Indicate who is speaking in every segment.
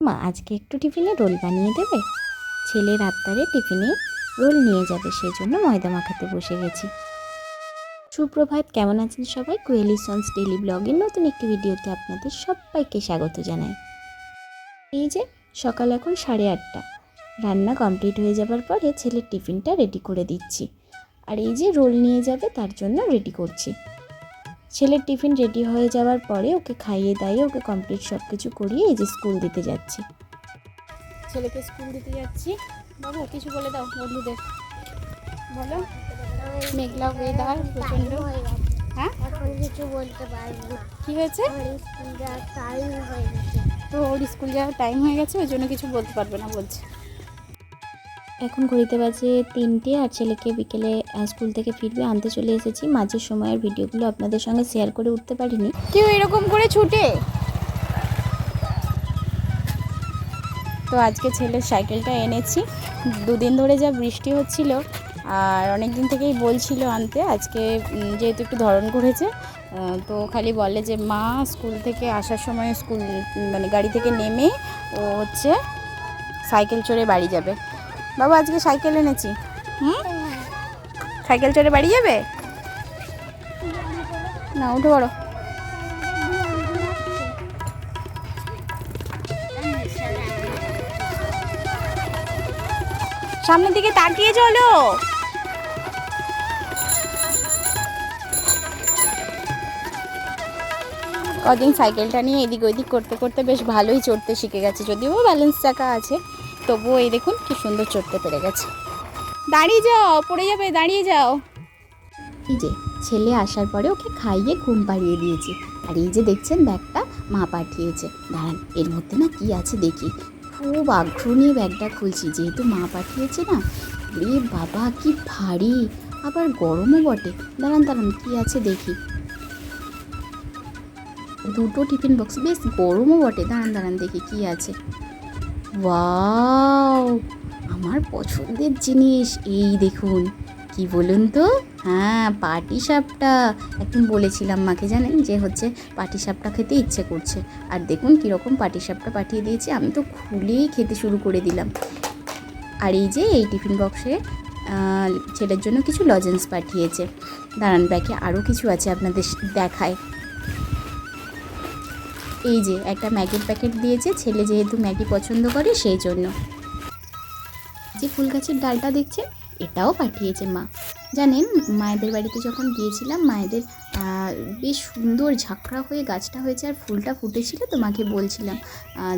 Speaker 1: মা আজকে একটু টিফিনে রোল বানিয়ে দেবে? ছেলে রাত্তারে টিফিনে রোল নিয়ে যাবে সেই জন্য ময়দা মাখাতে বসে গেছি। সুপ্রভাত, কেমন আছেন সবাই? কোয়েলি সন্স ডেলি ব্লগের নতুন একটি ভিডিওতে আপনাদের সবাইকে স্বাগত জানাই। এই যে, সকাল এখন সাড়ে আটটা। রান্না কমপ্লিট হয়ে যাবার পরে ছেলের টিফিনটা রেডি করে দিচ্ছি। আর এই যে রোল নিয়ে যাবে, তার জন্য রেডি করছি। ছেলের টিফিন রেডি হয়ে যাওয়ার পরে ওকে খাইয়ে দাইয়ে ওকে কমপ্লিট সব কিছু করিয়ে এই যে স্কুল দিতে যাচ্ছি। ছেলেকে স্কুল দিতে যাচ্ছি। বাবু কিছু বলে দাও বন্ধুদের। বলো। মেঘলা ওয়েদার প্রচণ্ড। হ্যাঁ?
Speaker 2: এখন কিছু বলতে পারব
Speaker 1: কি হয়েছে?
Speaker 2: স্কুল যাওয়ার টাইম হয়ে গেছে।
Speaker 1: তো ওর স্কুল যাওয়ার টাইম হয়ে গেছে ওই জন্য কিছু বলতে পারবে না বলছে। এখন ঘড়িতে বাজে তিনটে আর ছেলেকে বিকেলে স্কুল থেকে ফিরবে আনতে চলে এসেছি। মাঝের সময়ের ভিডিওগুলো আপনাদের সঙ্গে শেয়ার করে উঠতে পারিনি। কেউ এরকম করে ছুটে? তো আজকে ছেলের সাইকেলটা এনেছি। দুদিন ধরে যা বৃষ্টি হচ্ছিল, আর অনেক দিন থেকেই বলছিল আনতে, আজকে যেহেতু একটু ধরন করেছে তো খালি বলে যে, মা, স্কুল থেকে আসার সময় স্কুল মানে গাড়ি থেকে নেমে ও হচ্ছে সাইকেল চড়ে বাড়ি যাবে। বাবা, আজকে সাইকেল এনেছি। হুম? সাইকেল চড়ে বাড়ি যাবে? না, উঠে পড়ো। সামনের দিকে তাকিয়ে চলো। কদিন সাইকেলটা নিয়ে এদিক ওইদিক করতে করতে বেশ ভালোই চড়তে শিখে গেছে, যদিও ব্যালেন্স চাকা আছে। তবুও এই দেখুন কি সুন্দর চড়তে পেরে গেছে। দাঁড়িয়ে যাও পড়ে যাবে দাঁড়িয়ে যাও। এই যে ছেলে আসার পরে ওকে খাইয়ে ঘুম পাড়িয়ে দিয়েছি। আর এই যে দেখছেন ব্যাগটা মা পাঠিয়েছে। দাঁড়ান এর মধ্যে না কি আছে দেখি। খুব আগ্রহ নিয়ে ব্যাগটা খুলছি যেহেতু মা পাঠিয়েছে না। রে বাবা কি ভারী। আবার গরমও বটে। দাঁড়ান দাঁড়ান কি আছে দেখি। দুটো টিফিন বক্স বেশ গরমও বটে। দাঁড়ান দাঁড়ান দেখি কি আছে। ওয়াও, আমার পছন্দের জিনিস। এই দেখুন, কি বলুন তো? হ্যাঁ পাটি সাপটা। একদিন বলেছিলাম মাকে জানেন যে হচ্ছে পাটি সাপটা খেতে ইচ্ছে করছে। আর দেখুন কীরকম পাটি সাপটা পাঠিয়ে দিয়েছি, আমি তো খুলেই খেতে শুরু করে দিলাম। আর এই যে এই টিফিন বক্সে ছেলের জন্য কিছু লজেন্স পাঠিয়েছে। দাঁড়ান, ব্যাগে আরও কিছু আছে আপনাদের দেখায়। এই যে, একটা ম্যাগির প্যাকেট দিয়েছে, ছেলে যেহেতু ম্যাগি পছন্দ করে সেই জন্য। যে ফুল গাছের ডালটা দেখছেন এটাও পাঠিয়েছে মা। জানেন, মায়েদের বাড়িতে যখন গিয়েছিলাম, মায়েদের বেশ সুন্দর ঝাঁকড়া হয়ে গাছটা হয়েছে আর ফুলটা ফুটেছিল, তো মাকে বলছিলাম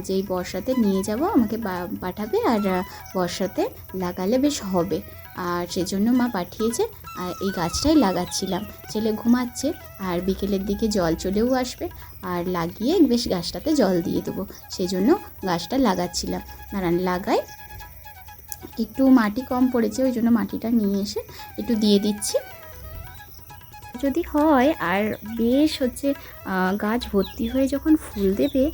Speaker 1: যে বর্ষাতে নিয়ে যাব, আমাকে পাঠাবে আর বর্ষাতে লাগালে বেশ হবে। আর সেজন্য মা পাঠিয়েছে, আর এই গাছটাই লাগাচ্ছিলাম। ছেলে ঘুমাচ্ছে আর বিকেলের দিকে জল চলেও আসবে, আর লাগিয়ে বেশ গাছটাতে জল দিয়ে দেবো। সেই জন্য গাছটা লাগাচ্ছিলাম। নারায়ণ লাগাই একটু মাটি কম পড়েছে, ওই জন্য মাটিটা নিয়ে এসে একটু দিয়ে দিচ্ছি। যদি হয় আর বেশ হচ্ছে গাছ ভর্তি হয়ে যখন ফুল দেবে,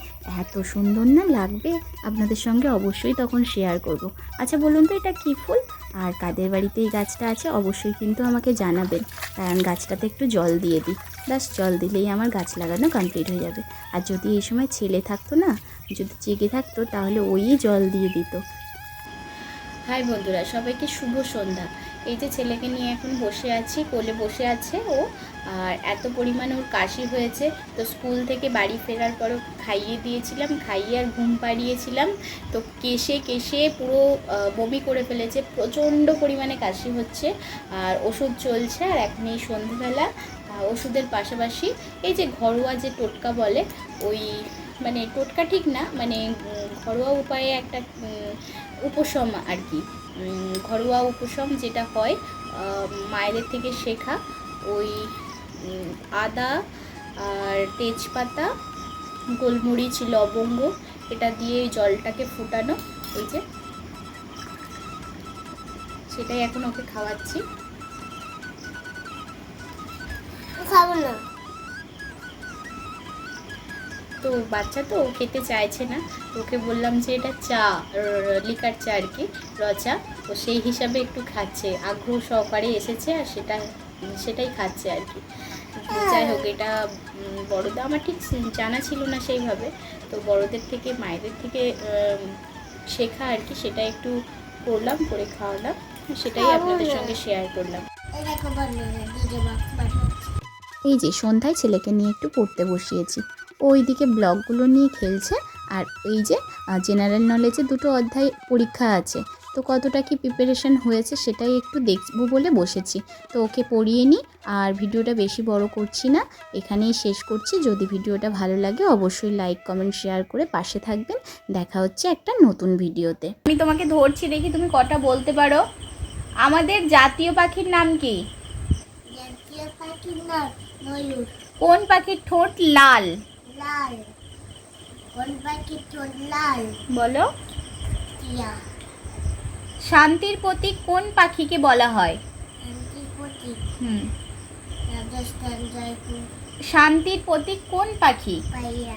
Speaker 1: এত সুন্দর না লাগবে? আপনাদের সঙ্গে অবশ্যই তখন শেয়ার করব। আচ্ছা বলুন তো এটা কী ফুল? আর কাদের বাড়িতে এই গাছটা আছে, অবশ্যই কিন্তু আমাকে জানাবেন। কারণ গাছটাতে একটু জল দিয়ে দিই। ব্যাস, জল দিলেই আমার গাছ লাগানো কমপ্লিট হয়ে যাবে। আর যদি এই সময় ছেলে থাকতো না, যদি জেগে থাকতো, তাহলে ওই জল দিয়ে দিত। হাই বন্ধুরা, সবাইকে শুভ সন্ধ্যা। এই যে ছেলেকে নিয়ে এখন বসে আছি, কোলে বসে আছে ও, আর এত পরিমাণে ওর কাশি হয়েছে। তো স্কুল থেকে বাড়ি ফেরার পরও খাইয়ে দিয়েছিলাম, খাইয়ে আর ঘুম পাড়িয়েছিলাম। তো কেশে কেশে পুরো বমি করে ফেলেছে, প্রচণ্ড পরিমাণে কাশি হচ্ছে, আর ওষুধ চলছে, আর এখন এই সন্ধ্যেবেলা ওষুধের পাশাপাশি এই যে ঘরোয়া যে টোটকা বলে, ওই মানে টোটকা ঠিক না মানে ঘরোয়া উপায়ে একটা উপশম আর কি। ঘরোয়া উপশম যেটা হয় মায়েদের থেকে শেখা ওই আদা আর তেজপাতা, গোলমরিচ, লবঙ্গ, এটা দিয়ে জলটাকে ফুটানো ওই যে। সেটাই এখন ওকে খাওয়াচ্ছি।
Speaker 2: খাব না।
Speaker 1: তো বাচ্চা তো ও খেতে চাইছে না। ওকে বললাম যে এটা চা লিকার চা আর কি রচা তো সেই হিসাবে একটু খাচ্ছে। আগ্রহ সহকারে এসেছে আর সেটা সেটাই খাচ্ছে আর কি। যাই হোক এটা বড়দা আমার ঠিক জানা ছিল না সেইভাবে। তো বড়দের থেকে মায়েদের থেকে শেখা আর কি সেটা একটু করলাম করে খাওয়ালাম। সেটাই আপনাদের সঙ্গে শেয়ার করলাম।
Speaker 2: এই
Speaker 1: যে সন্ধ্যায় ছেলেকে নিয়ে একটু পড়তে বসিয়েছি। ওইদিকে ব্লগগুলো নিয়ে খেলছে আর এই যে জেনারেল নলেজে দুটো অধ্যায় পরীক্ষা আছে। তো কতটা কি প্রিপারেশন হয়েছে সেটাই একটু দেখব বলে বসেছি। তো ওকে পড়িয়ে নিই আর ভিডিওটা বেশি বড় করছি না এখানেই শেষ করছি। যদি ভিডিওটা ভালো লাগে অবশ্যই লাইক কমেন্ট শেয়ার করে পাশে থাকবেন। দেখা হচ্ছে একটা নতুন ভিডিওতে। আমি তোমাকে ধরছি দেখি তুমি কটা বলতে পারো। আমাদের জাতীয় পাখির নাম কি?
Speaker 2: জাতীয় পাখির নাম ময়ূর।
Speaker 1: কোন পাখির ঠোঁট লাল?
Speaker 2: লাল। কোন পাখি ঠোঁট লাল?
Speaker 1: বলো।
Speaker 2: টিয়া।
Speaker 1: শান্তির প্রতীক কোন পাখিকে বলা হয়?
Speaker 2: শান্তির প্রতীক?
Speaker 1: হুম।
Speaker 2: রাজস্থান জয়পুর।
Speaker 1: শান্তির প্রতীক কোন পাখি?
Speaker 2: পাইয়া